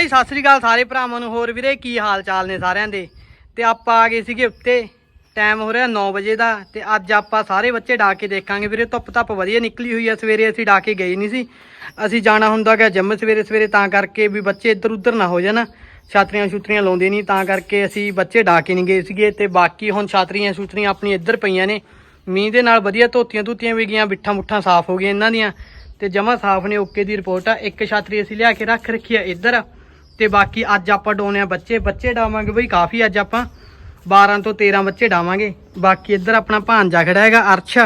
ਜੀ ਸਤਿ ਸ੍ਰੀ ਅਕਾਲ ਸਾਰੇ ਭਰਾਵਾਂ ਨੂੰ, ਹੋਰ ਵੀਰੇ ਕੀ ਹਾਲ ਚਾਲ ਨੇ ਸਾਰਿਆਂ ਦੇ? ਤੇ ਆਪਾਂ ਆ ਗਏ ਸੀਗੇ ਉੱਤੇ ਟਾਈਮ ਹੋ ਰਿਹਾ 9 ਵਜੇ ਦਾ, ਤੇ ਅੱਜ ਆਪਾਂ ਸਾਰੇ ਬੱਚੇ ਡਾ ਕੇ ਦੇਖਾਂਗੇ ਵੀਰੇ, ਧੁੱਪ ਧੱਪ ਵਧੀਆ ਨਿਕਲੀ ਹੋਈ ਆ, ਸਵੇਰੇ ਅਸੀਂ ਡਾ ਕੇ ਗਏ ਨਹੀਂ ਸੀ। ਅਸੀਂ ਜਾਣਾ ਹੁੰਦਾ ਕਿ ਜਿੰਮ ਸਵੇਰੇ ਸਵੇਰੇ, ਤਾਂ ਕਰਕੇ ਵੀ ਬੱਚੇ ਇੱਧਰ ਉੱਧਰ ਨਾ ਹੋ ਜਾਣ, ਛਾਤਰੀਆਂ ਛੂਤਰੀਆਂ ਲਾਉਂਦੇ ਨਹੀਂ, ਤਾਂ ਕਰਕੇ ਅਸੀਂ ਬੱਚੇ ਡਾ ਕੇ ਨਹੀਂ ਗਏ ਸੀਗੇ, ਤੇ ਬਾਕੀ ਹੁਣ ਛਾਤਰੀਆਂ ਛੁਤਰੀਆਂ ਆਪਣੀ ਇੱਧਰ ਪਈਆਂ ਨੇ। ਮੀਂਹ ਦੇ ਨਾਲ ਵਧੀਆ ਧੋਤੀਆਂ ਧੂਤੀਆਂ ਵੀ ਗਈਆਂ ਬਿੱਠਾਂ ਮੁੱਠਾਂ ਸਾਫ਼ ਹੋ ਗਈਆਂ ਇਹਨਾਂ ਦੀਆਂ, ਤੇ ਜਮਾ ਸਾਫ਼ ਨੇ, ਓਕੇ ਦੀ ਰਿਪੋਰਟ ਆ। ਇੱਕ ਛਾਤਰੀ ਅਸੀਂ ਲਿਆ ਕੇ ਰੱਖ ਰੱਖੀ ਆ ਇੱਧਰ। ਤੇ ਬਾਕੀ ਅੱਜ ਆਪਾਂ ਡਾਉਣੇ ਆ ਬੱਚੇ ਬੱਚੇ ਡਾਵਾਂਗੇ ਬਈ ਕਾਫੀ ਅੱਜ ਆਪਾਂ। 12 ਤੋਂ 13 ਬੱਚੇ ਡਾਵਾਂਗੇ। ਬਾਕੀ ਇੱਧਰ ਆਪਣਾ ਭਾਂਜਾ ਖੜਾ ਹੈਗਾ, ਅਰਸ਼।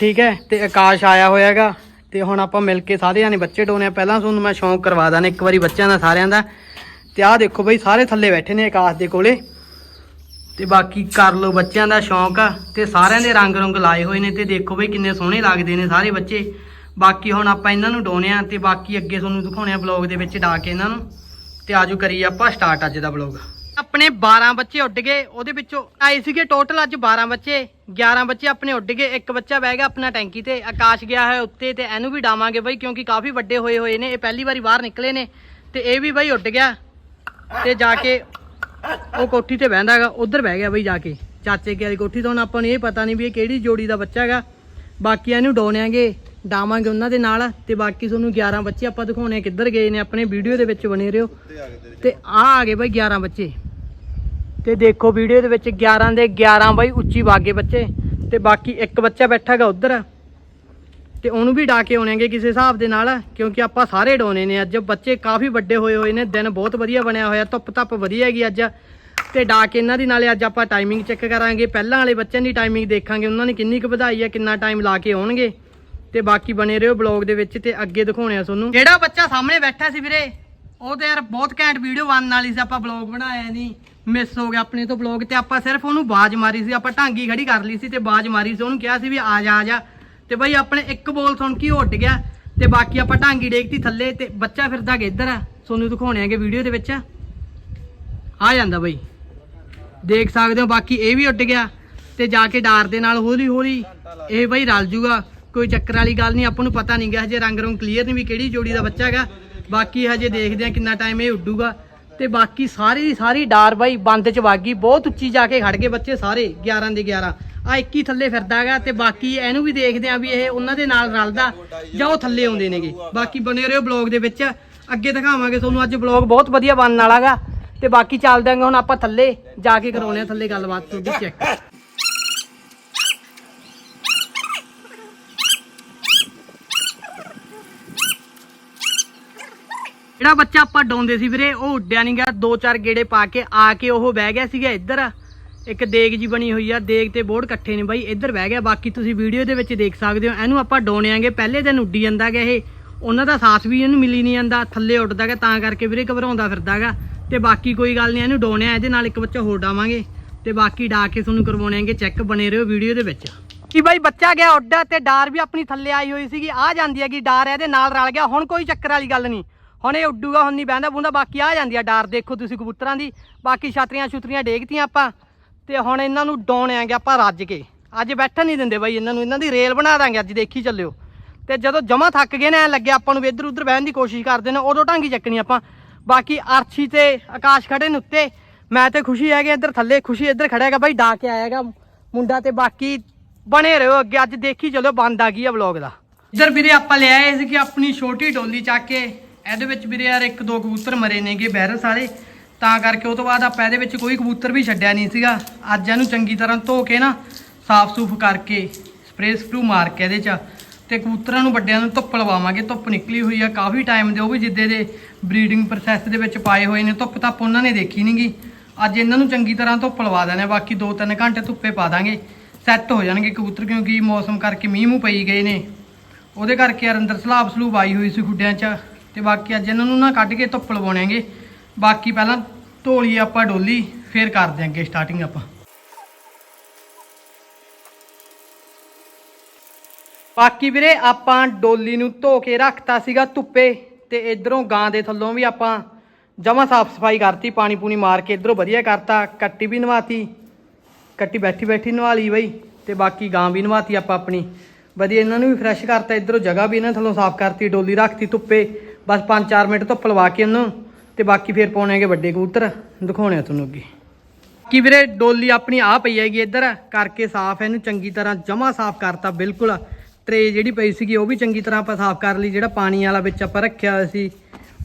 ਠੀਕ ਹੈ, ਤੇ ਆਕਾਸ਼ ਆਇਆ ਹੋਇਆ ਹੈਗਾ। ਤੇ ਹੁਣ ਆਪਾਂ ਮਿਲ ਕੇ ਸਾਰਿਆਂ ਨੇ ਬੱਚੇ ਡਾਉਣੇ ਆ। ਪਹਿਲਾਂ ਤੁਹਾਨੂੰ ਮੈਂ ਸ਼ੌਂਕ ਕਰਵਾ ਦਾਂ ਇੱਕ ਵਾਰੀ ਬੱਚਿਆਂ ਦਾ, ਸਾਰਿਆਂ ਦਾ। ਤੇ ਆਹ ਦੇਖੋ ਬਈ, ਸਾਰੇ ਥੱਲੇ ਬੈਠੇ ਨੇ ਆਕਾਸ਼ ਦੇ ਕੋਲੇ। ਤੇ ਬਾਕੀ ਕਰ ਲਓ ਬੱਚਿਆਂ ਦਾ ਸ਼ੌਂਕ ਆ। ਤੇ ਸਾਰਿਆਂ ਦੇ ਰੰਗ ਰੰਗ ਲਾਏ ਹੋਏ ਨੇ ਤੇ ਦੇਖੋ ਬਈ ਕਿੰਨੇ ਸੋਹਣੇ ਲੱਗਦੇ ਨੇ ਸਾਰੇ ਬੱਚੇ। ਬਾਕੀ ਹੁਣ ਆਪਾਂ ਇਹਨਾਂ ਨੂੰ ਡਾਉਣੇ ਆ ਤੇ ਬਾਕੀ ਅੱਗੇ ਤੁਹਾਨੂੰ ਦਿਖਾਉਣੇ ਆ ਬਲੌਗ ਦੇ ਵਿੱਚ ਡਾ ਕੇ ਇਹਨਾਂ ਨੂੰ। ਤੇ ਆਜੋ ਕਰੀਏ ਆਪਾਂ ਸਟਾਰਟ ਅੱਜ ਦਾ ਬਲੌਗ ਆਪਣੇ 12 ਬੱਚੇ ਉੱਡ ਗਏ, ਉਹਦੇ ਵਿੱਚੋਂ ਆਏ ਸੀਗੇ ਟੋਟਲ ਅੱਜ 12 ਬੱਚੇ 11 ਬੱਚੇ ਆਪਣੇ ਉੱਡ ਗਏ, ਇੱਕ ਬੱਚਾ ਬਹਿ ਗਿਆ ਆਪਣਾ ਟੈਂਕੀ ਤੇ, ਆਕਾਸ਼ ਗਿਆ ਹੈ ਉੱਤੇ ਤੇ ਇਹਨੂੰ ਵੀ ਡਾਵਾਂਗੇ ਬਈ ਕਿਉਂਕਿ ਕਾਫੀ ਵੱਡੇ ਹੋਏ ਹੋਏ ਨੇ, ਇਹ ਪਹਿਲੀ ਵਾਰੀ ਬਾਹਰ ਨਿਕਲੇ ਨੇ, ਤੇ ਇਹ ਵੀ ਬਈ ਉੱਡ ਗਿਆ, ਤੇ ਜਾ ਕੇ ਉਹ ਕੋਠੀ ਤੇ ਬਹਿੰਦਾ ਹੈਗਾ, ਉਧਰ ਬਹਿ ਗਿਆ ਬਈ ਜਾ ਕੇ, ਚਾਚੇ ਕੇ ਵਾਲੀ ਕੋਠੀ ਤੋਂ ਹੁਣ ਆਪਾਂ ਨੂੰ ਇਹ ਪਤਾ ਨਹੀਂ ਵੀ ਇਹ ਕਿਹੜੀ ਜੋੜੀ ਦਾ ਬੱਚਾ ਹੈਗਾ, ਬਾਕੀ ਇਹਨੂੰ ਡਾਉਣਿਆਂਗੇ। ਡਾਵਾਂਗੇ ਉਹਨਾਂ ਦੇ ਨਾਲ ਤੇ ਬਾਕੀ ਤੁਹਾਨੂੰ 11 ਬੱਚੇ ਆਪਾਂ ਦਿਖਾਉਣੇ ਕਿੱਧਰ ਗਏ ਨੇ, ਆਪਣੇ ਵੀਡੀਓ ਦੇ ਵਿੱਚ ਬਣੇ ਰਹੋ। ਤੇ ਆ ਆ ਗਏ ਬਾਈ 11 ਬੱਚੇ। ਤੇ ਦੇਖੋ ਵੀਡੀਓ ਦੇ ਵਿੱਚ 11 ਦੇ 11 ਬਾਈ ਉੱਚੀ ਵਾਗੇ ਬੱਚੇ। ਤੇ ਬਾਕੀ ਇੱਕ ਬੱਚਾ ਬੈਠਾ ਹੈਗਾ ਉਧਰ। ਤੇ ਉਹਨੂੰ ਵੀ ਡਾ ਕੇ ਆਉਣਗੇ ਕਿਸੇ ਹਿਸਾਬ ਦੇ ਨਾਲ, ਕਿਉਂਕਿ ਆਪਾਂ ਸਾਰੇ ਡਾਉਣੇ ਨੇ। ਅੱਜ ਬੱਚੇ ਕਾਫੀ ਵੱਡੇ ਹੋਏ ਹੋਏ ਨੇ, ਦਿਨ ਬਹੁਤ ਵਧੀਆ ਬਣਿਆ ਹੋਇਆ ਧੁੱਪ ਧੱਪ ਵਧੀਆ ਹੈਗੀ ਅੱਜ। ਤੇ ਡਾ ਕੇ ਇਹਨਾਂ ਦੀ ਨਾਲੇ ਅੱਜ ਆਪਾਂ ਟਾਈਮਿੰਗ ਚੈੱਕ ਕਰਾਂਗੇ। ਪਹਿਲਾਂ ਵਾਲੇ ਬੱਚਿਆਂ ਦੀ ਟਾਈਮਿੰਗ ਦੇਖਾਂਗੇ, ਉਹਨਾਂ ਨੇ ਕਿੰਨੀ ਕੁ ਵਧਾਈ ਹੈ ਕਿੰਨਾ ਟਾਈਮ ਲਾ ਕੇ ਆਉਣਗੇ। ਤੇ ਬਾਕੀ ਬਣੇ ਰਹੋ ਬਲੌਗ ਦੇ ਵਿੱਚ ਤੇ ਅੱਗੇ ਦਿਖਾਉਣੇ ਆ ਤੁਹਾਨੂੰ। ਜਿਹੜਾ ਬੱਚਾ ਸਾਹਮਣੇ ਬੈਠਾ ਸੀ ਵੀਰੇ, ਉਹ ਤੇ ਯਾਰ ਬਹੁਤ ਘੈਂਟ ਵੀਡੀਓ ਬਣਨ ਵਾਲੀ ਸੀ, ਆਪਾਂ ਬਲੌਗ ਬਣਾਇਆ ਨਹੀਂ ਮਿਸ ਹੋ ਗਿਆ ਆਪਣੇ ਤੋਂ ਬਲੌਗ ਤੇ ਆਪਾਂ ਸਿਰਫ ਉਹਨੂੰ ਬਾਜ ਮਾਰੀ ਸੀ, ਆਪਾਂ ਢਾਂਗੀ ਖੜੀ ਕਰ ਲਈ ਸੀ ਤੇ ਬਾਜ ਮਾਰੀ ਸੀ, ਉਹਨੂੰ ਕਿਹਾ ਸੀ ਵੀ ਆ ਜਾ ਆ ਜਾ। ਤੇ ਬਈ ਆਪਣੇ ਇੱਕ ਬੋਲ ਸੁਣ ਕੇ ਉਹ ਉੱਡ ਗਿਆ। ਤੇ ਬਾਕੀ ਆਪਾਂ ਢਾਂਗੀ ਡੇਕਤੀ ਥੱਲੇ ਤੇ ਬੱਚਾ ਫਿਰਦਾ ਕਿ ਇੱਧਰ ਆ। ਤੁਹਾਨੂੰ ਦਿਖਾਉਣੇ ਆਗੇ ਵੀਡੀਓ ਦੇ ਵਿੱਚ। ਆ ਜਾਂਦਾ ਬਾਈ। ਦੇਖ ਸਕਦੇ ਹੋ, ਬਾਕੀ ਇਹ ਵੀ ਉੱਡ ਗਿਆ। ਤੇ ਜਾ ਕੇ ਡਾਰ ਦੇ ਨਾਲ ਹੌਲੀ ਹੌਲੀ ਇਹ ਬਈ ਰਲ ਜੂਗਾ। ਕੋਈ ਚੱਕਰ ਵਾਲੀ ਗੱਲ ਨਹੀਂ, ਆਪਾਂ ਨੂੰ ਪਤਾ ਨਹੀਂ ਗਿਆ ਹਜੇ ਰੰਗ ਰੰਗ ਕਲੀਅਰ ਨਹੀਂ ਵੀ ਕਿਹੜੀ ਜੋੜੀ ਦਾ ਬੱਚਾ ਹੈਗਾ। ਬਾਕੀ ਹਜੇ ਦੇਖਦੇ ਆ ਕਿੰਨਾ ਟਾਈਮ ਇਹ ਉੱਡੂਗਾ। ਤੇ ਬਾਕੀ ਸਾਰੀ ਦੀ ਸਾਰੀ ਡਾਰ ਬਾਈ ਬੰਦ ਚ ਵਾਗੀ ਬਹੁਤ ਉੱਚੀ ਜਾ ਕੇ ਖੜ ਗਏ ਬੱਚੇ ਸਾਰੇ 11 ਦੇ 11 ਆ 21 ਥੱਲੇ ਫਿਰਦਾ ਹੈਗਾ ਤੇ ਬਾਕੀ ਇਹਨੂੰ ਵੀ ਦੇਖਦੇ ਆ ਵੀ ਇਹ ਉਹਨਾਂ ਦੇ ਨਾਲ ਰਲਦਾ ਜਾਂ ਉਹ ਥੱਲੇ ਆਉਂਦੇ ਨੇਗੇ। ਬਾਕੀ ਬਣੇ ਰਹੋ ਬਲੌਗ ਦੇ ਵਿੱਚ, ਅੱਗੇ ਦਿਖਾਵਾਂਗੇ ਤੁਹਾਨੂੰ ਅੱਜ ਬਲੌਗ ਬਹੁਤ ਵਧੀਆ ਬਣਨ ਵਾਲਾਗਾ ਤੇ ਬਾਕੀ ਚੱਲਦੇ ਆਂ ਹੁਣ ਆਪਾਂ ਥੱਲੇ, ਜਾ ਕੇ ਕਰਾਉਣੇ ਆ ਥੱਲੇ ਗੱਲਬਾਤ ਤੁਹਾਡੀ ਚੈੱਕ ਜਿਹੜਾ ਬੱਚਾ ਆਪਾਂ ਡਾਉਂਦੇ ਸੀ ਵੀਰੇ, ਉਹ ਉੱਡਿਆ ਨਹੀਂ ਗਿਆ। ਦੋ ਚਾਰ ਗੇੜੇ ਪਾ ਕੇ ਆ ਕੇ ਉਹ ਬਹਿ ਗਿਆ ਸੀਗਾ ਇੱਧਰ। ਇੱਕ ਦੇਗ ਜੀ ਬਣੀ ਹੋਈ ਆ, ਦੇਗ ਤੇ ਬੋਰਡ ਇਕੱਠੇ ਨੇ ਬਾਈ, ਇੱਧਰ ਬਹਿ ਗਿਆ। ਬਾਕੀ ਤੁਸੀਂ ਵੀਡੀਓ ਦੇ ਵਿੱਚ ਦੇਖ ਸਕਦੇ ਹੋ, ਇਹਨੂੰ ਆਪਾਂ ਡਾਉਣਿਆਂਗੇ ਪਹਿਲੇ ਦਿਨ ਉੱਡੀ ਜਾਂਦਾ ਗਾ ਇਹ। ਉਹਨਾਂ ਦਾ ਸਾਥ ਵੀ ਇਹਨੂੰ ਮਿਲੀ ਨਹੀਂ ਜਾਂਦਾ, ਥੱਲੇ ਉੱਡਦਾ ਗਾ, ਤਾਂ ਕਰਕੇ ਵੀਰੇ ਘਬਰਾਉਂਦਾ ਫਿਰਦਾ ਗਾ। ਤੇ ਬਾਕੀ ਕੋਈ ਗੱਲ ਨਹੀਂ ਇਹਨੂੰ ਡੋਣਿਆ ਇਹਦੇ ਨਾਲ ਇੱਕ ਬੱਚਾ ਹੋਰ ਡਾਵਾਂਗੇ। ਤੇ ਬਾਕੀ ਡਾ ਕੇ ਤੁਹਾਨੂੰ ਕਰਵਾਉਣੇਗੇ ਚੈੱਕ ਬਣੇ ਰਹੋ ਵੀਡੀਓ ਦੇ ਵਿੱਚ। ਕਿ ਬਾਈ ਬੱਚਾ ਗਿਆ ਉੱਡਾ ਤੇ ਡਾਰ ਵੀ ਆਪਣੀ ਥੱਲੇ ਆਈ ਹੋਈ ਸੀਗੀ, ਆ ਜਾਂਦੀ ਹੈਗੀ ਡਾਰ, ਇਹਦੇ ਨਾਲ ਰਲ ਗਿਆ। ਹੁਣ ਕੋਈ ਚੱਕਰ ਵਾਲੀ ਗੱਲ ਨਹੀਂ ਹੁਣ ਇਹ ਉੱਡੂਗਾ, ਹੁਣ ਨਹੀਂ ਬਹਿੰਦਾ, ਬੁੰਦਾ ਬਾਕੀ ਆ ਜਾਂਦੀ ਆ ਡਾਰ, ਦੇਖੋ ਤੁਸੀਂ ਕਬੂਤਰਾਂ ਦੀ। ਬਾਕੀ ਛਾਤਰੀਆਂ ਛੁਤਰੀਆਂ ਡੇਗਤੀਆਂ ਆਪਾਂ, ਤੇ ਹੁਣ ਇਹਨਾਂ ਨੂੰ ਡਾਉਣਿਆਂਗੇ ਆਪਾਂ ਰੱਜ ਕੇ। ਅੱਜ ਬੈਠਣ ਨਹੀਂ ਦਿੰਦੇ ਬਾਈ, ਇਹਨਾਂ ਨੂੰ, ਇਹਨਾਂ ਦੀ ਰੇਲ ਬਣਾ ਦਾਂਗੇ ਅੱਜ, ਦੇਖੀ ਚੱਲਿਓ। ਤੇ ਜਦੋਂ ਜਮਾ ਥੱਕ ਗਏ ਨੇ, ਐ ਲੱਗਿਆ ਆਪਾਂ ਨੂੰ ਵੀ ਇੱਧਰ ਉੱਧਰ ਬਹਿਣ ਦੀ ਕੋਸ਼ਿਸ਼ ਕਰਦੇ ਨੇ, ਉਦੋਂ ਢਾਂਗੀ ਚੱਕਣੀ ਆਪਾਂ। ਬਾਕੀ ਅਰਸ਼ੀ ਤੇ ਆਕਾਸ਼ ਖੜੇ ਨੇ ਉੱਤੇ, ਮੈਂ ਤੇ ਖੁਸ਼ੀ ਹੈਗੇ ਇੱਧਰ ਥੱਲੇ ਖੁਸ਼ੀ ਇੱਧਰ ਖੜਾ ਹੈਗਾ, ਬਾਈ ਡਾ ਕੇ ਆਏਗਾ ਮੁੰਡਾ ਤੇ ਬਾਕੀ ਬਣੇ ਰਹੋ ਅੱਗੇ, ਅੱਜ ਦੇਖੀ ਚੱਲਿਓ, ਬੰਦ ਆ ਗਈ ਆ ਵਲੌਗ ਦਾ। ਇੱਧਰ ਵੀਰੇ ਆਪਾਂ ਲਿਆਏ ਆਏ ਸੀ ਕਿ ਆਪਣੀ ਛੋਟੀ ਡੋਲੀ ਚੱਕ ਕੇ। ਇਹਦੇ ਵਿੱਚ ਵੀਰੇ ਯਾਰ ਇੱਕ ਦੋ ਕਬੂਤਰ ਮਰੇ ਨੇਗੇ ਬੈਰਸ ਵਾਲੇ। ਤਾਂ ਕਰਕੇ ਉਹ ਤੋਂ ਬਾਅਦ ਆਪਾਂ ਇਹਦੇ ਵਿੱਚ ਕੋਈ ਕਬੂਤਰ ਵੀ ਛੱਡਿਆ ਨਹੀਂ ਸੀਗਾ। ਅੱਜ ਇਹਨੂੰ ਚੰਗੀ ਤਰ੍ਹਾਂ ਧੋ ਕੇ ਨਾ ਸਾਫ਼ ਸੂਫ ਕਰਕੇ ਸਪਰੇਅ ਸਪਰੂ ਮਾਰ ਕੇ ਇਹਦੇ 'ਚ ਤੇ ਕਬੂਤਰਾਂ ਨੂੰ ਵੱਡਿਆਂ ਨੂੰ ਧੁੱਪ ਲਵਾਵਾਂਗੇ। ਧੁੱਪ ਨਿਕਲੀ ਹੋਈ ਆ ਕਾਫੀ ਟਾਈਮ ਦੇ, ਉਹ ਵੀ ਜਿੱਦੇ ਦੇ ਬਰੀਡਿੰਗ ਪ੍ਰੋਸੈਸ ਦੇ ਵਿੱਚ ਪਾਏ ਹੋਏ ਨੇ। ਧੁੱਪ ਧੱਪ ਉਹਨਾਂ ਨੇ ਦੇਖੀ ਨਹੀਂਗੀ ਅੱਜ ਇਹਨਾਂ ਨੂੰ ਚੰਗੀ ਤਰ੍ਹਾਂ ਧੁੱਪ ਲਵਾ ਦੇਣਾ। ਬਾਕੀ 2-3 ਘੰਟੇ ਧੁੱਪੇ ਪਾ ਦਾਂਗੇ। ਸੈੱਟ ਹੋ ਜਾਣਗੇ ਕਬੂਤਰ ਕਿਉਂਕਿ ਮੌਸਮ ਕਰਕੇ ਮੀਂਹ ਮੂੰਹ ਪਈ ਗਏ ਨੇ। ਉਹਦੇ ਕਰਕੇ ਯਾਰ ਅੰਦਰ ਸਲਾਬ ਸਲੂਬ ਆਈ ਹੋਈ ਸੀ ਖੁੱਡਿਆਂ 'ਚ। ਤੇ ਬਾਕੀ ਅੱਜ ਇਹਨਾਂ ਨੂੰ ਨਾ ਕੱਢ ਕੇ ਧੁੱਪ ਲਵਾਉਣਾਂਗੇ। ਬਾਕੀ ਪਹਿਲਾਂ ਢੋਲੀ ਆਪਾਂ ਡੋਲੀ, ਫੇਰ ਕਰ ਦਿਆਂਗੇ ਸਟਾਰਟਿੰਗ ਆਪਾਂ। ਬਾਕੀ ਵੀਰੇ ਆਪਾਂ ਡੋਲੀ ਨੂੰ ਧੋ ਕੇ ਰੱਖਤਾ ਸੀਗਾ ਧੁੱਪੇ ਤੇ ਇਧਰੋਂ ਗਾਂ ਦੇ ਥੱਲੋਂ ਵੀ ਆਪਾਂ ਜਮਾ ਸਾਫ਼ ਸਫ਼ਾਈ ਕਰਤੀ, ਪਾਣੀ ਪੂਣੀ ਮਾਰ ਕੇ ਇਧਰੋਂ ਵਧੀਆ ਕਰਤਾ, ਕੱਟੀ ਵੀ ਨਵਾਤੀ, ਕੱਟੀ ਬੈਠੀ ਬੈਠੀ ਨਵਾ ਲਈ ਬਈ, ਤੇ ਬਾਕੀ ਗਾਂ ਵੀ ਨਵਾਤੀ ਆਪਾਂ ਆਪਣੀ। ਵਧੀਆ ਇਹਨਾਂ ਨੂੰ ਵੀ ਫਰੈਸ਼ ਕਰਤਾ, ਇਧਰੋਂ ਜਗ੍ਹਾ ਵੀ ਇਹਨਾਂ ਥੱਲੋਂ ਸਾਫ਼ ਕਰਤੀ, ਡੋਲੀ ਰੱਖਤੀ ਧੁੱਪੇ। ਬਸ 5-4 ਮਿੰਟ ਧੁੱਪ ਲਵਾ ਕੇ ਉਹਨੂੰ ਤੇ ਬਾਕੀ ਫੇਰ ਪਾਉਣੇ ਹੈਗੇ ਵੱਡੇ ਕਬੂਤਰ। ਦਿਖਾਉਣੇ ਆ ਤੁਹਾਨੂੰ ਅੱਗੇ। ਕੀ ਵੀਰੇ, ਡੋਲੀ ਆਪਣੀ ਆ ਪਈ ਹੈਗੀ ਇੱਧਰ, ਕਰਕੇ ਸਾਫ਼ ਇਹਨੂੰ ਚੰਗੀ ਤਰ੍ਹਾਂ ਜਮਾ ਸਾਫ਼ ਕਰਤਾ, ਬਿਲਕੁਲ। ਟਰੇ ਜਿਹੜੀ ਪਈ ਸੀਗੀ ਉਹ ਵੀ ਚੰਗੀ ਤਰ੍ਹਾਂ ਆਪਾਂ ਸਾਫ਼ ਕਰ ਲਈ, ਜਿਹੜਾ ਪਾਣੀ ਵਾਲਾ ਵਿੱਚ ਆਪਾਂ ਰੱਖਿਆ ਹੋਇਆ ਸੀ,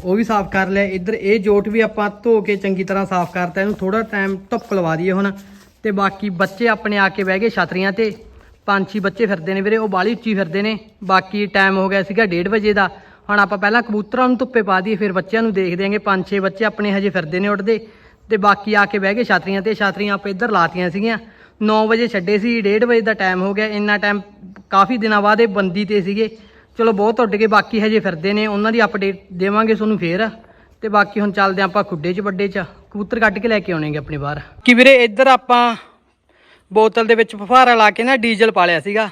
ਉਹ ਵੀ ਸਾਫ਼ ਕਰ ਲਿਆ। ਇੱਧਰ ਇਹ ਜੋਟ ਵੀ ਆਪਾਂ ਧੋ ਕੇ ਚੰਗੀ ਤਰ੍ਹਾਂ ਸਾਫ਼ ਕਰਤਾ, ਇਹਨੂੰ ਥੋੜਾ ਟਾਈਮ ਧੁੱਪ ਲਵਾ ਦਈਏ ਹੁਣ। ਤੇ ਬਾਕੀ ਬੱਚੇ ਆਪਣੇ ਆ ਕੇ ਬਹਿ ਗਏ ਛਤਰੀਆਂ ਤੇ। ਪੰਜ ਛੇ ਬੱਚੇ ਫਿਰਦੇ ਨੇ ਵੀਰੇ, ਉਹ ਬਾਲੀ ਉੱਚੀ ਫਿਰਦੇ ਨੇ। ਬਾਕੀ ਟਾਈਮ ਹੋ ਗਿਆ ਸੀਗਾ 1:30 ਵਜੇ ਦਾ। ਹੁਣ ਆਪਾਂ ਪਹਿਲਾਂ ਕਬੂਤਰਾਂ ਨੂੰ ਧੁੱਪੇ ਪਾ ਦਈਏ, ਫਿਰ ਬੱਚਿਆਂ ਨੂੰ ਦੇਖਦੇ ਆਂਗੇ ਪੰਜ ਛੇ ਬੱਚੇ ਆਪਣੇ ਹਜੇ ਫਿਰਦੇ ਨੇ ਉੱਡਦੇ ਤੇ ਬਾਕੀ ਆ ਕੇ ਬਹਿ ਗਏ ਛਾਤਰੀਆਂ ਤੇ, ਛਾਤਰੀਆਂ ਆਪਾਂ ਇੱਧਰ ਲਾਤੀਆਂ ਸੀਗੀਆਂ। 9 ਵਜੇ ਛੱਡੇ ਸੀ 1:30 ਵਜੇ ਦਾ ਟਾਈਮ ਹੋ ਗਿਆ। ਇੰਨਾ ਟਾਈਮ ਕਾਫੀ ਦਿਨਾਂ ਬਾਅਦ ਇਹ ਬੰਦੀ ਤੇ ਸੀਗੇ। ਚਲੋ ਬਹੁਤ ਉੱਡ ਗਏ, ਬਾਕੀ ਹਜੇ ਫਿਰਦੇ ਨੇ। ਉਹਨਾਂ ਦੀ ਅਪਡੇਟ ਦੇਵਾਂਗੇ ਤੁਹਾਨੂੰ ਫੇਰ। ਤੇ ਬਾਕੀ ਹੁਣ ਚੱਲਦੇ ਹਾਂ ਆਪਾਂ ਖੁੱਡੇ 'ਚ, ਵੱਡੇ 'ਚ। ਕਬੂਤਰ ਕੱਢ ਕੇ ਲੈ ਕੇ ਆਉਣੇਗੇ ਆਪਣੇ ਬਾਹਰ। ਕਿ ਵੀਰੇ, ਇੱਧਰ ਆਪਾਂ ਬੋਤਲ ਦੇ ਵਿੱਚ ਫੁਹਾਰਾ ਲਾ ਕੇ ਨਾ ਡੀਜ਼ਲ ਪਾ ਲਿਆ ਸੀਗਾ।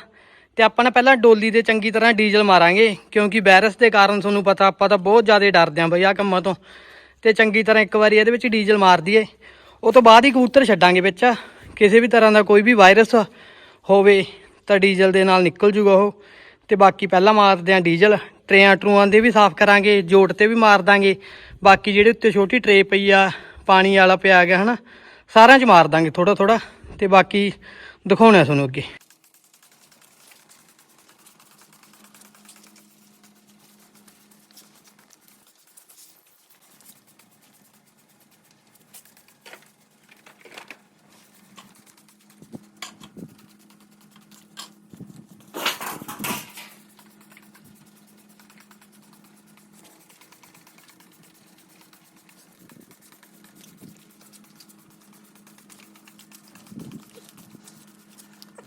ਤੇ ਆਪਾਂ ਨਾ ਪਹਿਲਾਂ ਡੋਲੀ ਦੇ ਚੰਗੀ ਤਰ੍ਹਾਂ ਡੀਜ਼ਲ ਮਾਰਾਂਗੇ, ਕਿਉਂਕਿ ਵਾਇਰਸ ਦੇ ਕਾਰਨ ਤੁਹਾਨੂੰ ਪਤਾ, ਆਪਾਂ ਤਾਂ ਬਹੁਤ ਜ਼ਿਆਦਾ ਡਰਦੇ ਆਂ ਬਈ ਆ ਕੰਮਾਂ ਤੋਂ। ਤੇ ਚੰਗੀ ਤਰ੍ਹਾਂ ਇੱਕ ਵਾਰੀ ਇਹਦੇ ਵਿੱਚ ਡੀਜ਼ਲ ਮਾਰ ਦਈਏ। ਉਹ ਤੋਂ ਬਾਅਦ ਹੀ ਕਬੂਤਰ ਛੱਡਾਂਗੇ ਵਿੱਚ। ਕਿਸੇ ਵੀ ਤਰ੍ਹਾਂ ਦਾ ਕੋਈ ਵੀ ਵਾਇਰਸ ਹੋਵੇ, ਤਾਂ ਡੀਜ਼ਲ ਦੇ ਨਾਲ ਨਿਕਲ ਜੂਗਾ ਉਹ। ਤੇ ਬਾਕੀ ਪਹਿਲਾਂ ਮਾਰਦੇ ਆਂ ਡੀਜ਼ਲ। ਟਰੇਆਂ ਟਰੂਆਂ ਦੇ ਵੀ ਸਾਫ਼ ਕਰਾਂਗੇ, ਜੋੜ ਤੇ ਵੀ ਮਾਰ ਦਾਂਗੇ। ਬਾਕੀ ਜਿਹੜੇ ਉੱਤੇ ਛੋਟੀ ਟਰੇ ਪਈ ਆ, ਪਾਣੀ ਵਾਲਾ ਪਿਆ ਗਿਆ ਹਨਾ, ਸਾਰਿਆਂ 'ਚ ਮਾਰ ਦਾਂਗੇ ਥੋੜਾ ਥੋੜਾ ਤੇ ਬਾਕੀ ਦਿਖਾਉਣਾ ਤੁਹਾਨੂੰ ਅੱਗੇ।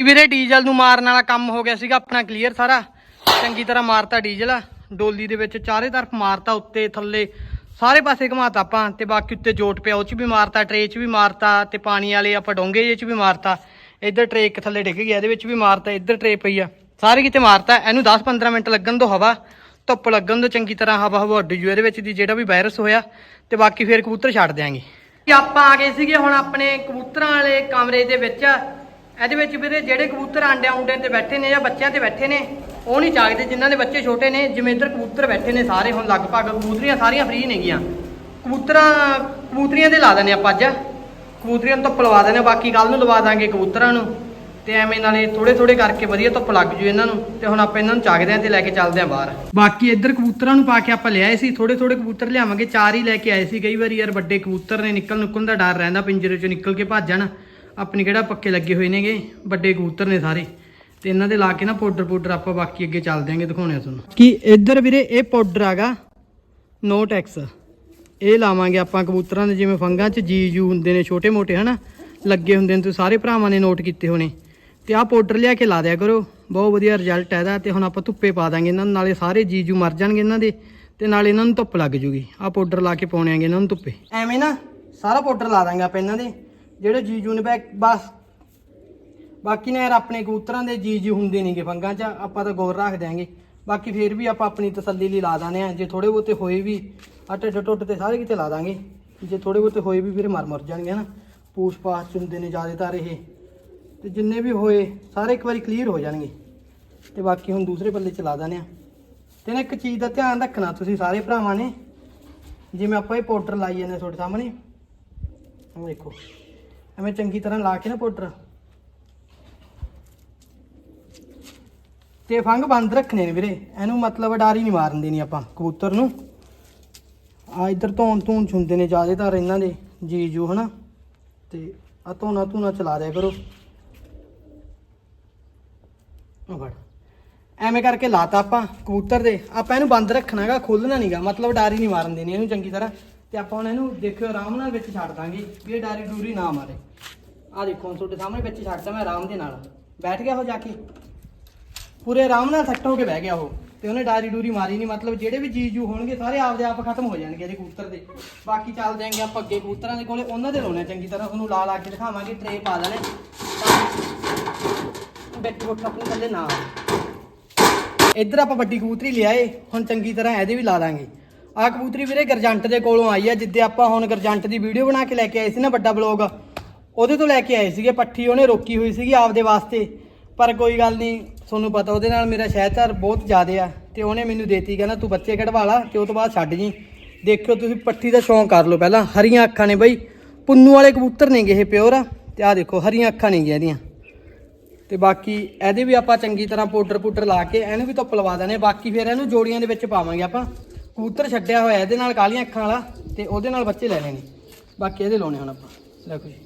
ਵੀਰੇ ਡੀਜ਼ਲ ਨੂੰ ਮਾਰਨ ਵਾਲਾ ਕੰਮ ਹੋ ਗਿਆ ਸੀਗਾ ਆਪਣਾ ਕਲੀਅਰ ਸਾਰਾ। ਚੰਗੀ ਤਰ੍ਹਾਂ ਮਾਰਤਾ ਡੀਜ਼ਲ। ਡੋਲੀ ਦੇ ਵਿੱਚ ਚਾਰੇ ਤਰਫ ਮਾਰਤਾ, ਉੱਤੇ, ਥੱਲੇ, ਸਾਰੇ ਪਾਸੇ ਘਮਾਤਾ ਆਪਾਂ ਤੇ ਬਾਕੀ ਉੱਤੇ ਜੋਟ ਪਿਆ, ਉਹ ਚ ਵੀ ਮਾਰਤਾ, ਟਰੇ ਚ ਵੀ ਮਾਰਤਾ ਤੇ ਪਾਣੀ ਵਾਲੇ ਆਪਾਂ ਡੋਂਗੇ ਜਿਹੇ ਚ ਵੀ ਮਾਰਤਾ। ਇੱਧਰ ਟਰੇ ਇੱਕ ਥੱਲੇ ਡਿੱਗ ਗਿਆ, ਇਹਦੇ ਵਿੱਚ ਵੀ ਮਾਰਤਾ, ਇੱਧਰ ਟਰੇ ਪਈ ਆ। ਸਾਰੇ ਕਿਤੇ ਮਾਰਤਾ, ਇਹਨੂੰ 10-15 ਮਿੰਟ ਲੱਗਣ ਤੋਂ ਹਵਾ, ਧੁੱਪ ਲੱਗਣ ਤੋਂ ਚੰਗੀ ਤਰ੍ਹਾਂ ਹਵਾ ਹਵਾ ਉੱਡ ਜੂ, ਇਹਦੇ ਵਿੱਚ ਦੀ ਜਿਹੜਾ ਵੀ ਵਾਇਰਸ ਹੋਇਆ ਤੇ ਬਾਕੀ ਫੇਰ ਕਬੂਤਰ ਛੱਡ ਦਿਆਂਗੇ। ਆਪਾਂ ਆ ਗਏ ਸੀਗੇ ਹੁਣ ਆਪਣੇ ਕਬੂਤਰਾਂ ਵਾਲੇ ਕਮਰੇ ਦੇ ਵਿੱਚ। ਇਹਦੇ ਵਿੱਚ ਵੀਰੇ ਜਿਹੜੇ ਕਬੂਤਰ ਆਂਡਿਆਂ ਉਂਡਿਆਂ ਤੇ ਬੈਠੇ ਨੇ ਜਾਂ ਬੱਚਿਆਂ ਤੇ ਬੈਠੇ ਨੇ ਉਹ ਨਹੀਂ ਚਾਗਦੇ ਜਿਨ੍ਹਾਂ ਦੇ ਬੱਚੇ ਛੋਟੇ ਨੇ ਜਿਵੇਂ ਇੱਧਰ ਕਬੂਤਰ ਬੈਠੇ ਨੇ ਸਾਰੇ ਹੁਣ ਲਗਭਗ ਕਬੂਤਰੀਆਂ ਸਾਰੀਆਂ ਫ੍ਰੀ ਨੇਗੀਆਂ ਕਬੂਤਰਾਂ ਕਬੂਤਰੀਆਂ ਦੇ ਲਾ ਦਿੰਦੇ ਆਪਾਂ ਅੱਜ। ਕਬੂਤਰੀਆਂ ਨੂੰ ਧੁੱਪ ਲਵਾ ਦਿੰਦੇ ਹਾਂ, ਬਾਕੀ ਕੱਲ ਨੂੰ ਲਵਾ ਦਾਂਗੇ ਕਬੂਤਰਾਂ ਨੂੰ। ਤੇ ਐਵੇਂ ਨਾਲੇ ਥੋੜੇ ਥੋੜੇ ਕਰਕੇ ਵਧੀਆ ਧੁੱਪ ਲੱਗ ਜੂ ਇਹਨਾਂ ਨੂੰ ਤੇ ਹੁਣ ਆਪਾਂ ਇਹਨਾਂ ਨੂੰ ਚਾਗਦੇ ਆਂ ਤੇ ਲੈ ਕੇ ਚੱਲਦੇ ਆਂ ਬਾਹਰ। ਬਾਕੀ ਇੱਧਰ ਕਬੂਤਰਾਂ ਨੂੰ ਪਾ ਕੇ ਆਪਾਂ ਲਿਆਏ ਸੀ ਥੋੜੇ ਥੋੜੇ ਕਬੂਤਰ ਲਿਆਵਾਂਗੇ ਚਾਰ ਹੀ ਲੈ ਕੇ ਆਏ ਸੀ ਕਈ ਵਾਰੀ ਯਾਰ ਵੱਡੇ ਕਬੂਤਰ ਨੇ ਨਿਕਲ ਨੁਕਣ ਦਾ ਡਰ ਰਹਿੰਦਾ ਪਿੰਜਰੇ ਚੋਂ ਨਿਕਲ ਕੇ ਭੱਜ ਭੱਜਣ ਆਪਣੇ ਕਿਹੜਾ ਪੱਕੇ ਲੱਗੇ ਹੋਏ ਨੇਗੇ, ਵੱਡੇ ਕਬੂਤਰ ਨੇ ਸਾਰੇ। ਤੇ ਇਹਨਾਂ ਦੇ ਲਾ ਕੇ ਨਾ ਪਾਊਡਰ ਪਾਊਡਰ ਆਪਾਂ ਬਾਕੀ ਅੱਗੇ ਚੱਲਦੇ ਆਂਗੇ ਦਿਖਾਉਣੇ ਆ ਤੁਹਾਨੂੰ। ਕਿ ਇੱਧਰ ਵੀਰੇ ਇਹ ਪਾਊਡਰ ਆਗਾ? ਨੋਟ ਐਕਸ ਇਹ ਲਾਵਾਂਗੇ ਆਪਾਂ ਕਬੂਤਰਾਂ ਦੇ, ਜਿਵੇਂ ਫੰਗਾਂ 'ਚ ਜੀ ਜੂ ਹੁੰਦੇ ਨੇ ਛੋਟੇ ਮੋਟੇ, ਹਨਾ? ਲੱਗੇ ਹੁੰਦੇ ਨੇ, ਤੁਸੀਂ ਸਾਰੇ ਭਰਾਵਾਂ ਨੇ ਨੋਟ ਕੀਤੇ ਹੋਣੇ। ਤੇ ਆਹ ਪਾਊਡਰ ਲਿਆ ਕੇ ਲਾ ਦਿਆ ਕਰੋ। ਬਹੁਤ ਵਧੀਆ ਰਿਜ਼ਲਟ ਹੈ ਇਹਦਾ, ਤੇ ਹੁਣ ਆਪਾਂ ਧੁੱਪੇ ਪਾ ਦਾਂਗੇ ਇਹਨਾਂ ਨੂੰ, ਨਾਲੇ ਸਾਰੇ ਜੀ ਜੂ ਮਰ ਜਾਣਗੇ ਇਹਨਾਂ ਦੇ, ਤੇ ਨਾਲੇ ਇਹਨਾਂ ਨੂੰ ਧੁੱਪ ਲੱਗ ਜੂਗੀ। ਆਹ ਪਾਊਡਰ ਲਾ ਕੇ ਪਾਉਣੇ ਆਂਗੇ ਇਹਨਾਂ ਨੂੰ ਧੁੱਪੇ। ਐਵੇਂ ਨਾ, ਸਾਰਾ ਪਾਊਡਰ ਲਾ ਦਾਂਗੇ ਆਪਾਂ ਇਹਨਾਂ ਦੇ। ਜਿਹੜੇ ਜੀ ਜੂ ਨੇ ਬੈ, ਬਸ। ਬਾਕੀ ਨਾ ਯਾਰ ਆਪਣੇ ਕਬੂਤਰਾਂ ਦੇ ਜੀ ਜੀ ਹੁੰਦੇ ਨਹੀਂਗੇ ਫੰਗਾਂ 'ਚ, ਆਪਾਂ ਤਾਂ ਗੌਰ ਰੱਖ ਦਿਆਂਗੇ। ਬਾਕੀ ਫੇਰ ਵੀ ਆਪਾਂ ਆਪਣੀ ਤਸੱਲੀ ਲਈ ਲਾ ਦਾਨੇ ਆ ਜੇ ਥੋੜੇ ਬਹੁਤੇ ਹੋਏ ਵੀ ਆ ਢਿੱਡ ਟੁੱਟ ਤੇ ਸਾਰੇ ਕਿਤੇ ਲਾ ਦਾਂਗੇ। ਜੇ ਥੋੜੇ ਬਹੁਤੇ ਹੋਏ ਵੀ ਫਿਰ ਮਰ ਮਰ ਜਾਣਗੇ ਨਾ ਪੂਛ ਪਾਛ ਚ ਹੁੰਦੇ ਨੇ ਜ਼ਿਆਦਾਤਰ ਇਹ। ਤੇ ਜਿੰਨੇ ਵੀ ਹੋਏ, ਸਾਰੇ ਇੱਕ ਵਾਰੀ ਕਲੀਅਰ ਹੋ ਜਾਣਗੇ। ਤੇ ਬਾਕੀ ਹੁਣ ਦੂਸਰੇ ਪੱਲੇ ਚ ਲਾ ਦਾਨੇ ਆ ਤੇ ਨਾ ਇੱਕ ਚੀਜ਼ ਦਾ ਧਿਆਨ ਰੱਖਣਾ ਤੁਸੀਂ ਸਾਰੇ ਭਰਾਵਾਂ ਨੇ। ਜਿਵੇਂ ਆਪਾਂ ਇਹ ਪਾਊਡਰ ਲਾਈ ਜਾਂਦੇ ਤੁਹਾਡੇ ਸਾਹਮਣੇ। ਉਹ ਦੇਖੋ। ਐਵੇਂ ਚੰਗੀ ਤਰ੍ਹਾਂ ਲਾ ਕੇ ਨਾ ਪਾਊਡਰ। ਤੇ ਫੰਗ ਬੰਦ ਰੱਖਣੇ ਨੇ ਵੀਰੇ। ਇਹਨੂੰ ਮਤਲਬ ਡਾਰੀ ਨਹੀਂ ਮਾਰਨ ਦੇਣੀ ਆਪਾਂ, ਕਬੂਤਰ ਨੂੰ। ਆ ਇੱਧਰ ਧੌਣ ਧੂਣ ਛੁੰਦੇ ਨੇ ਜ਼ਿਆਦਾਤਰ ਇਹਨਾਂ ਦੇ ਜੀ ਜੂ ਹਨਾ? ਤੇ ਆ ਧੋਣਾ ਧੂਣਾ ਚਲਾ ਦਿਆ ਕਰੋ। ਆ ਫੜ। ਐਵੇਂ ਕਰਕੇ ਲਾਤਾ ਆਪਾਂ ਕਬੂਤਰ ਦੇ। ਆਪਾਂ ਇਹਨੂੰ ਬੰਦ ਰੱਖਣਾਗਾ ਖੋਲਣਾ ਨਹੀਂਗਾ ਮਤਲਬ ਡਾਰੀ ਨਹੀਂ ਮਾਰਨ ਦੇਣੀ ਇਹਨੂੰ ਚੰਗੀ ਤਰ੍ਹਾਂ। ਤੇ ਆਪਾਂ ਹੁਣ ਇਹਨੂੰ ਦੇਖਿਓ ਆਰਾਮ ਨਾਲ ਵਿੱਚ ਛੱਡ ਦਾਂਗੇ। ਵੀ ਇਹ ਡਾਰੀ ਡੂਰੀ ਨਾ ਮਾਰੇ। ਆ ਦੇਖੋ ਹੁਣ ਤੁਹਾਡੇ ਸਾਹਮਣੇ ਵਿੱਚ ਛੱਡਦਾ ਮੈਂ ਆਰਾਮ ਦੇ ਨਾਲ। ਬੈਠ ਗਿਆ ਉਹ ਜਾ ਕੇ। ਪੂਰੇ ਆਰਾਮ ਨਾਲ ਸੈੱਟ ਹੋ ਕੇ ਬਹਿ ਗਿਆ ਉਹ। ਤੇ ਉਹਨੇ ਡਾਰੀ ਡੂਰੀ ਮਾਰੀ ਨਹੀਂ ਮਤਲਬ ਜਿਹੜੇ ਵੀ ਚੀਜ਼ ਜੂ ਹੋਣਗੇ, ਸਾਰੇ ਆਪਦੇ ਆਪ ਖਤਮ ਹੋ ਜਾਣਗੇ ਇਹਦੇ ਕਬੂਤਰ ਦੇ। ਬਾਕੀ ਚੱਲ ਜਾਣਗੇ ਆਪਾਂ ਅੱਗੇ ਕਬੂਤਰਾਂ ਦੇ ਕੋਲੇ। ਉਹਨਾਂ ਦੇ ਲਾਉਣੇ ਚੰਗੀ ਤਰ੍ਹਾਂ। ਤੁਹਾਨੂੰ ਲਾ ਲਾ ਕੇ ਦਿਖਾਵਾਂਗੇ ਟਰੇ ਪਾ ਦੇਣੇ ਤਾਂ ਬੈਠ ਬੁੱਠ ਆਪਣੇ ਥੱਲੇ ਨਾ ਆਵੇ। ਇੱਧਰ ਆਪਾਂ ਵੱਡੀ ਕਬੂਤਰੀ ਲਿਆਏ। ਹੁਣ ਚੰਗੀ ਤਰ੍ਹਾਂ ਇਹਦੇ ਵੀ ਲਾ ਲਾਂਗੇ ਆਹ ਕਬੂਤਰੀ ਵੀਰੇ ਗਰਜੰਟ ਦੇ ਕੋਲੋਂ ਆਈ ਆ, ਜਿੱਦੇ ਆਪਾਂ ਹੁਣ ਗਰਜੰਟ ਦੀ ਵੀਡੀਓ ਬਣਾ ਕੇ ਲੈ ਕੇ ਆਏ ਸੀ ਨਾ ਵੱਡਾ ਬਲੌਗ। ਉਹਦੇ ਤੋਂ ਲੈ ਕੇ ਆਏ ਸੀਗੇ ਪੱਠੀ, ਉਹਨੇ ਰੋਕੀ ਹੋਈ ਸੀਗੀ ਆਪਦੇ ਵਾਸਤੇ। ਪਰ ਕੋਈ ਗੱਲ ਨਹੀਂ, ਤੁਹਾਨੂੰ ਪਤਾ ਉਹਦੇ ਨਾਲ ਮੇਰਾ ਸ਼ਹਿਤਰ ਬਹੁਤ ਜ਼ਿਆਦਾ ਆ, ਤੇ ਉਹਨੇ ਮੈਨੂੰ ਦੇਤੀ, ਕਹਿੰਦਾ ਤੂੰ ਬੱਚੇ ਕਢਵਾ ਲਾ, ਤੇ ਉਹ ਤੋਂ ਬਾਅਦ ਛੱਡ ਜੀ। ਦੇਖਿਓ ਤੁਸੀਂ ਪੱਠੀ ਦਾ ਸ਼ੌਂਕ ਕਰ ਲਓ ਪਹਿਲਾਂ, ਹਰੀਆਂ ਅੱਖਾਂ ਨੇ ਬਈ। ਪੁੰਨੂ ਵਾਲੇ ਕਬੂਤਰ ਨੇਗੇ ਇਹ ਪਿਓਰ ਆ, ਤੇ ਆ ਦੇਖੋ, ਹਰੀਆਂ ਅੱਖਾਂ ਨੇਗੀਆਂ ਇਹਦੀਆਂ। ਤੇ ਬਾਕੀ ਇਹਦੇ ਵੀ ਆਪਾਂ ਚੰਗੀ ਤਰ੍ਹਾਂ ਪਾਊਡਰ ਪੂਡਰ ਲਾ ਕੇ, ਇਹਨੂੰ ਵੀ ਧੁੱਪ ਲਵਾ ਦੇਣੇ ਬਾਕੀ ਫਿਰ ਇਹਨੂੰ ਜੋੜੀਆਂ ਦੇ ਵਿੱਚ ਪਾਵਾਂਗੇ ਆਪਾਂ। ਕਬੂਤਰ ਛੱਡਿਆ ਹੋਇਆ, ਇਹਦੇ ਨਾਲ ਕਾਲੀਆਂ ਅੱਖਾਂ ਵਾਲਾ ਤੇ ਉਹਦੇ ਨਾਲ ਬੱਚੇ ਲੈ ਲੈਣੇ। ਬਾਕੀ ਇਹਦੇ ਲਾਉਣੇ ਹੁਣ ਆਪਾਂ। ਦੇਖੋ ਜੀ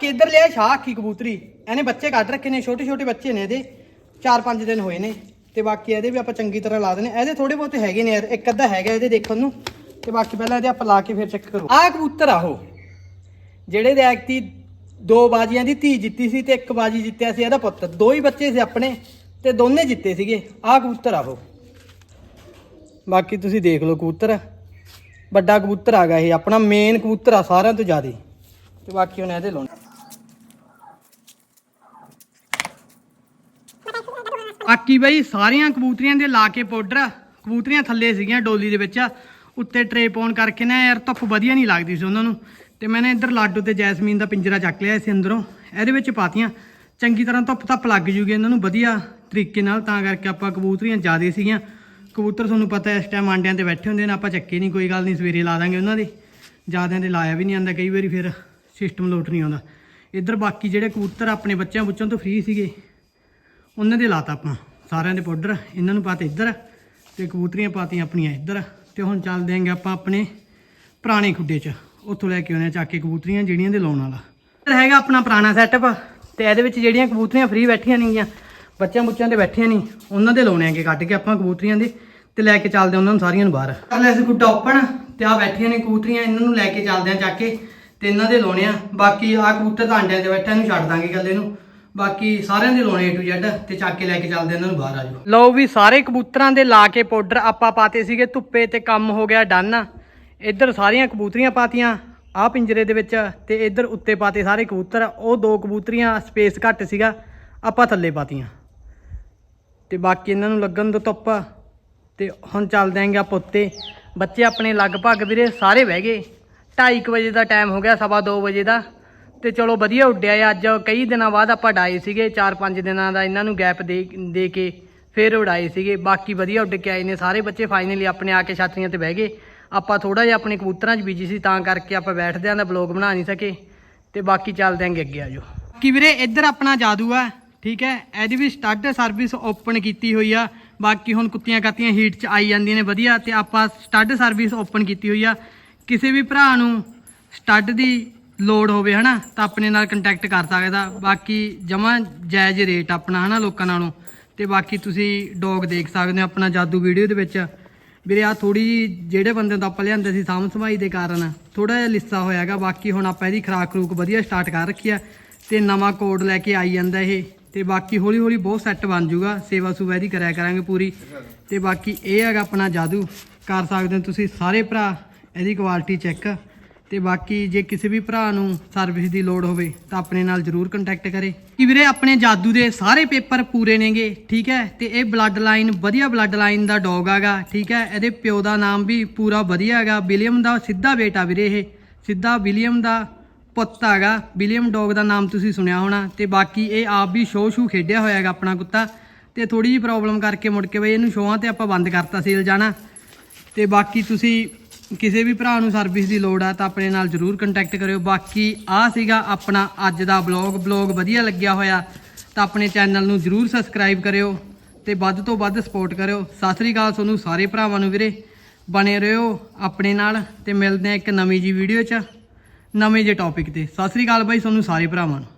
ਕਿ ਇੱਧਰ ਲਿਆ ਸ਼ਾਹ ਅੱਖੀ ਕਬੂਤਰੀ? ਇਹਨੇ ਬੱਚੇ ਕੱਢ ਰੱਖੇ ਨੇ, ਛੋਟੇ ਛੋਟੇ ਬੱਚੇ ਨੇ ਇਹਦੇ। 4-5 ਦਿਨ ਹੋਏ ਨੇ ਤੇ ਬਾਕੀ ਇਹਦੇ ਵੀ ਆਪਾਂ ਚੰਗੀ ਤਰ੍ਹਾਂ ਲਾ ਦੇਣੇ। ਇਹਦੇ ਥੋੜੇ ਬਹੁਤੇ ਹੈਗੇ ਨੇ ਯਾਰ ਇੱਕ ਅੱਧਾ ਹੈਗਾ ਇਹਦੇ ਦੇਖਣ ਨੂੰ। ਤੇ ਬਾਕੀ ਪਹਿਲਾਂ ਇਹਦੇ ਆਪਾਂ ਲਾ ਕੇ ਫਿਰ ਚੈੱਕ ਕਰੋ। ਆਹ ਕਬੂਤਰ ਆਹੋ ਜਿਹੜੇ ਦੇ ਐਕਤੀ ਦੋ ਬਾਜੀਆਂ ਦੀ ਧੀ ਜਿੱਤੀ ਸੀ ਤੇ ਇੱਕ ਬਾਜੀ ਜਿੱਤਿਆ ਸੀ ਇਹਦਾ ਪੁੱਤ। ਦੋ ਹੀ ਬੱਚੇ ਸੀ ਆਪਣੇ ਤੇ ਦੋਨੇ ਜਿੱਤੇ ਸੀਗੇ। ਆਹ ਕਬੂਤਰ ਆਹੋ ਬਾਕੀ ਤੁਸੀਂ ਦੇਖ ਲਓ ਕਬੂਤਰ। ਵੱਡਾ ਕਬੂਤਰ ਆ ਇਹ, ਆਪਣਾ ਮੇਨ ਕਬੂਤਰ ਆ ਸਾਰਿਆਂ ਤੋਂ ਜ਼ਿਆਦਾ। ਤੇ ਬਾਕੀ ਹੁਣ ਇਹਦੇ ਲਾਉਣਾ। ਬਾਕੀ ਬਈ ਸਾਰੀਆਂ ਕਬੂਤਰੀਆਂ ਦੇ ਲਾ ਕੇ ਪਾਊਡਰ ਕਬੂਤਰੀਆਂ ਥੱਲੇ ਸੀਗੀਆਂ ਡੋਲੀ ਦੇ ਵਿੱਚ। ਉੱਤੇ ਟਰੇ ਪਾਉਣ ਕਰਕੇ ਨਾ ਯਾਰ ਧੁੱਪ ਵਧੀਆ ਨਹੀਂ ਲੱਗਦੀ ਸੀ ਉਹਨਾਂ ਨੂੰ। ਤੇ ਨਾ ਇੱਧਰ ਲਾਡੂ ਤੇ ਜੈਸਮੀਨ ਦਾ ਪਿੰਜਰਾ ਚੱਕ ਲਿਆ ਸੀ ਅੰਦਰੋਂ। ਇਹਦੇ ਵਿੱਚ ਪਾਤੀਆਂ। ਚੰਗੀ ਤਰ੍ਹਾਂ ਧੁੱਪ ਧੱਪ ਲੱਗ ਜੂਗੀ ਇਹਨਾਂ ਨੂੰ ਵਧੀਆ ਤਰੀਕੇ ਨਾਲ, ਤਾਂ ਕਰਕੇ ਆਪਾਂ ਕਬੂਤਰੀਆਂ ਜ਼ਿਆਦੇ ਸੀਗੀਆਂ। ਕਬੂਤਰ ਤੁਹਾਨੂੰ ਪਤਾ ਇਸ ਟਾਈਮ ਆਂਡਿਆਂ ਤੇ ਬੈਠੇ ਹੁੰਦੇ ਨੇ, ਆਪਾਂ ਚੱਕੇ ਨਹੀਂ, ਕੋਈ ਗੱਲ ਨਹੀਂ, ਸਵੇਰੇ ਲਾ ਦਾਂਗੇ ਉਹਨਾਂ ਦੇ। ਜ਼ਿਆਦਿਆਂ ਦੇ ਲਾਇਆ ਵੀ ਨਹੀਂ ਆਂਦਾ ਕਈ ਵਾਰੀ ਫਿਰ ਸਿਸਟਮ ਲੋਟ ਨਹੀਂ ਆਉਂਦਾ। ਇੱਧਰ ਬਾਕੀ ਜਿਹੜੇ ਕਬੂਤਰ ਆਪਣੇ ਬੱਚਿਆਂ ਬੁੱਚਿਆਂ ਤੋਂ ਫ੍ਰੀ ਸੀਗੇ ਉਹਨਾਂ ਦੇ ਲਾਤਾ ਆਪਾਂ। ਸਾਰਿਆਂ ਦੇ ਪਾਊਡਰ, ਇਹਨਾਂ ਨੂੰ ਪਾਤੇ ਇੱਧਰ ਤੇ ਕਬੂਤਰੀਆਂ ਪਾਤੀਆਂ ਆਪਣੀਆਂ ਇੱਧਰ। ਤੇ ਹੁਣ ਚੱਲਦੇ ਆਂਗੇ ਆਪਾਂ ਆਪਣੇ ਪੁਰਾਣੇ ਖੁੱਡੇ 'ਚ। ਉੱਥੋਂ ਲੈ ਕੇ ਆਉਣੇ ਆ ਚੱਕ ਕੇ ਕਬੂਤਰੀਆਂ ਜਿਹੜੀਆਂ ਦੇ ਲਾਉਣ ਵਾਲਾ। ਇੱਧਰ ਹੈਗਾ ਆਪਣਾ ਪੁਰਾਣਾ ਸੈਟਅਪ ਤੇ ਇਹਦੇ ਵਿੱਚ ਜਿਹੜੀਆਂ ਕਬੂਤਰੀਆਂ ਫ੍ਰੀ ਬੈਠੀਆਂ ਨੇਗੀਆਂ ਬੱਚਿਆਂ ਬੁੱਚਿਆਂ ਤੇ ਬੈਠੀਆਂ ਨਹੀਂ ਉਹਨਾਂ ਦੇ ਲਾਉਣੇ ਆਂਗੇ ਕੱਢ ਕੇ ਆਪਾਂ ਕਬੂਤਰੀਆਂ ਦੇ ਤੇ ਲੈ ਕੇ ਚੱਲਦੇ ਉਹਨਾਂ ਨੂੰ ਸਾਰੀਆਂ ਨੂੰ ਬਾਹਰ। ਕਰ ਲਿਆ ਸੀ ਖੁੱਡਾ ਓਪਨ ਤੇ ਆ ਬੈਠੀਆਂ ਨੇ ਕਬੂਤਰੀਆਂ, ਇਹਨਾਂ ਨੂੰ ਲੈ ਕੇ ਚੱਲਦੇ ਆ ਚੱਕ ਕੇ ਤੇ ਇਹਨਾਂ ਦੇ ਲਾਉਣੇ ਆ। ਬਾਕੀ ਆ ਕਬੂਤਰ ਤਾਂ ਆਂਡਿਆਂ ਤੇ ਬੈਠਾ ਇਹਨੂੰ ਛੱਡ ਦਾਂਗੇ ਇਕੱਲੇ ਨੂੰ। ਬਾਕੀ ਸਾਰਿਆਂ ਦੇ ਲਾਉਣੇ A to Z ਤੇ ਚੱਕ ਕੇ ਲੈ ਕੇ ਚੱਲਦੇ ਇਹਨਾਂ ਨੂੰ ਬਾਹਰ ਆ ਜਾਓ। ਲਓ ਵੀ ਸਾਰੇ ਕਬੂਤਰਾਂ ਦੇ ਲਾ ਕੇ ਪਾਊਡਰ ਆਪਾਂ ਪਾਤੇ ਸੀਗੇ, ਧੁੱਪੇ ਤੇ ਕੰਮ ਹੋ ਗਿਆ ਡਨ। ਇੱਧਰ ਸਾਰੀਆਂ ਕਬੂਤਰੀਆਂ ਪਾਤੀਆਂ, ਆਹ ਪਿੰਜਰੇ ਦੇ ਵਿੱਚ ਤੇ ਇੱਧਰ ਉੱਤੇ ਪਾਤੇ ਸਾਰੇ ਕਬੂਤਰ। ਉਹ ਦੋ ਕਬੂਤਰੀਆਂ ਸਪੇਸ ਘੱਟ ਸੀਗਾ, ਆਪਾਂ ਥੱਲੇ ਪਾਤੀਆਂ। ਤੇ ਬਾਕੀ ਇਹਨਾਂ ਨੂੰ ਲੱਗਣ ਤੋਂ ਧੁੱਪ। ਤੇ ਹੁਣ ਚੱਲਦੇ ਆਂਗੇ ਆਪਾਂ ਉੱਤੇ। ਬੱਚੇ ਆਪਣੇ ਲਗਭਗ ਵੀਰੇ ਸਾਰੇ ਬਹਿ ਗਏ। 2:30 ਵਜੇ ਦਾ ਟਾਈਮ ਹੋ ਗਿਆ, ਸਵਾ 2 ਵਜੇ ਦਾ। ਤੇ ਚਲੋ ਵਧੀਆ ਉੱਡਿਆ ਅੱਜ ਕਈ ਦਿਨਾਂ ਬਾਅਦ ਆਪਾਂ ਡਾਏ ਸੀਗੇ 4-5 ਦਿਨਾਂ ਦਾ ਇਹਨਾਂ ਨੂੰ ਗੈਪ ਦੇ ਦੇ ਕੇ ਫਿਰ ਉਡਾਏ ਸੀਗੇ। ਬਾਕੀ ਵਧੀਆ ਉੱਡ ਕੇ ਆਏ ਨੇ ਸਾਰੇ ਬੱਚੇ ਫਾਈਨਲੀ ਆਪਣੇ ਆ ਕੇ ਛਾਤਰੀਆਂ ਤੇ ਬਹਿ ਗਏ। ਆਪਾਂ ਥੋੜਾ ਜਿਹਾ ਆਪਣੇ ਕਬੂਤਰਾਂ 'ਚ ਬੀਜੀ ਸੀ, ਤਾਂ ਕਰਕੇ ਆਪਾਂ ਬੈਠਦੇ ਆਂ ਦਾ ਬਲੌਗ ਬਣਾ ਨਹੀਂ ਸਕੇ। ਤੇ ਬਾਕੀ ਚੱਲਦੇ ਆਂਗੇ ਅੱਗੇ, ਆਜੋ। ਕੀ ਵੀਰੇ, ਇੱਧਰ ਆਪਣਾ ਜਾਦੂ ਆ, ਠੀਕ ਹੈ? ਇਹਦੀ ਵੀ ਸਟੱਡ ਸਰਵਿਸ ਓਪਨ ਕੀਤੀ ਹੋਈ ਆ। ਬਾਕੀ ਹੁਣ ਕੁੱਤੀਆਂ ਕਾਤੀਆਂ ਹੀਟ 'ਚ ਆਈ ਜਾਂਦੀਆਂ ਨੇ, ਵਧੀਆ। ਤੇ ਆਪਾਂ ਸਟੱਡ ਸਰਵਿਸ ਓਪਨ ਕੀਤੀ ਹੋਈ ਆ। ਕਿਸੇ ਵੀ ਭਰਾ ਨੂੰ ਸਟੱਡ ਦੀ ਲੋੜ ਹੋਵੇ ਹਨਾ, ਤਾਂ ਆਪਣੇ ਨਾਲ ਕੰਟੈਕਟ ਕਰ ਸਕਦਾ। ਬਾਕੀ ਜਮਾ ਜਾਇਜ਼ ਰੇਟ ਆਪਣਾ ਹਨਾ ਲੋਕਾਂ ਨਾਲੋਂ। ਤੇ ਬਾਕੀ ਤੁਸੀਂ ਡੌਗ ਦੇਖ ਸਕਦੇ ਹੋ ਆਪਣਾ ਜਾਦੂ ਵੀਡੀਓ ਦੇ ਵਿੱਚ। ਵੀਰੇ ਆ ਥੋੜੀ ਜਿਹੀ ਜਿਹੜੇ ਬੰਦੇ ਤੋਂ ਆਪਾਂ ਲਿਆਂਦੇ ਸੀ ਸਾਂਭ ਸੰਭਾਈ ਦੇ ਕਾਰਨ ਥੋੜਾ ਜਿਹਾ ਲਿੱਸਾ ਹੋਇਆਗਾ ਬਾਕੀ ਹੁਣ ਆਪਾਂ ਇਹਦੀ ਖਰਾਕ ਖਰੂਕ ਵਧੀਆ ਸਟਾਰਟ ਕਰ ਰੱਖੀ ਆ ਤੇ ਨਵਾਂ ਕੋਡ ਲੈ ਕੇ ਆਈ ਜਾਂਦਾ ਇਹ। ਤੇ ਬਾਕੀ ਹੌਲੀ ਹੌਲੀ ਬਹੁਤ ਸੈੱਟ ਬਣ ਜਾਊਗਾ। ਸੇਵਾ ਸੁਵਾ ਇਹਦੀ ਕਰਿਆ ਕਰਾਂਗੇ ਪੂਰੀ। ਤੇ ਬਾਕੀ ਇਹ ਹੈਗਾ ਆਪਣਾ ਜਾਦੂ। ਕਰ ਸਕਦੇ ਹੋ ਤੁਸੀਂ ਸਾਰੇ ਭਰਾ, ਇਹਦੀ ਕੁਆਲਿਟੀ ਚੈੱਕ ਤੇ ਬਾਕੀ ਜੇ ਕਿਸੇ ਵੀ ਭਰਾ ਨੂੰ ਸਰਵਿਸ ਦੀ ਲੋੜ ਹੋਵੇ ਤਾਂ ਆਪਣੇ ਨਾਲ ਜਰੂਰ ਕੰਟੈਕਟ ਕਰੇ। ਕਿ ਵੀਰੇ, ਆਪਣੇ ਜਾਦੂ ਦੇ ਸਾਰੇ ਪੇਪਰ ਪੂਰੇ ਨੇਗੇ, ਠੀਕ ਹੈ? ਤੇ ਇਹ ਬਲੱਡ ਲਾਈਨ ਵਧੀਆ ਬਲੱਡ ਲਾਈਨ ਦਾ ਡੌਗ ਹੈਗਾ ਠੀਕ ਹੈ? ਇਹਦੇ ਪਿਓ ਦਾ ਨਾਮ ਵੀ ਪੂਰਾ ਵਧੀਆ ਹੈਗਾ। ਵਿਲੀਅਮ ਦਾ ਸਿੱਧਾ ਬੇਟਾ ਵੀਰੇ ਇਹ। ਸਿੱਧਾ ਵਿਲੀਅਮ ਦਾ ਪੁੱਤ ਹੈਗਾ ਵਿਲੀਅਮ ਡੌਗ ਦਾ ਨਾਮ ਤੁਸੀਂ ਸੁਣਿਆ ਹੋਣਾ। ਤੇ ਬਾਕੀ ਇਹ ਆਪ ਵੀ ਸ਼ੋਅ ਸ਼ੂ ਖੇਡਿਆ ਹੋਇਆ ਹੈਗਾ ਆਪਣਾ ਕੁੱਤਾ। ਤੇ ਥੋੜੀ ਜਿਹੀ ਪ੍ਰੋਬਲਮ ਕਰਕੇ ਮੁੜ ਕੇ ਬਈ ਇਹਨੂੰ ਸ਼ੋਆਂ ਤੇ ਆਪਾਂ ਬੰਦ ਕਰਤਾ ਸੇਲ ਜਾਣਾ। ਤੇ ਬਾਕੀ ਤੁਸੀਂ ਕਿਸੇ ਵੀ ਭਰਾ ਨੂੰ ਸਰਵਿਸ ਦੀ ਲੋੜ ਆ ਤਾਂ ਆਪਣੇ ਨਾਲ ਜਰੂਰ ਕੰਟੈਕਟ ਕਰਿਓ। ਬਾਕੀ ਆ ਸੀਗਾ ਆਪਣਾ ਅੱਜ ਦਾ ਬਲੌਗ ਬਲੌਗ ਵਧੀਆ ਲੱਗਿਆ ਹੋਇਆ ਤਾਂ ਆਪਣੇ ਚੈਨਲ ਨੂੰ ਜਰੂਰ ਸਬਸਕ੍ਰਾਈਬ ਕਰਿਓ ਤੇ ਵੱਧ ਤੋਂ ਵੱਧ ਸਪੋਰਟ ਕਰਿਓ। ਸਤਿ ਸ੍ਰੀ ਅਕਾਲ ਤੁਹਾਨੂੰ ਸਾਰੇ ਭਰਾਵਾਂ ਨੂੰ ਵੀਰੇ। ਬਣੇ ਰਹੋ ਆਪਣੇ ਨਾਲ ਤੇ ਮਿਲਦੇ ਆ ਇੱਕ ਨਵੀਂ ਜੀ ਵੀਡੀਓ 'ਚ, ਨਵੇਂ ਜੇ ਟੌਪਿਕ ਤੇ। ਸਤਿ ਸ੍ਰੀ ਅਕਾਲ ਬਾਈ ਤੁਹਾਨੂੰ ਸਾਰੇ ਭਰਾਵਾਂ ਨੂੰ।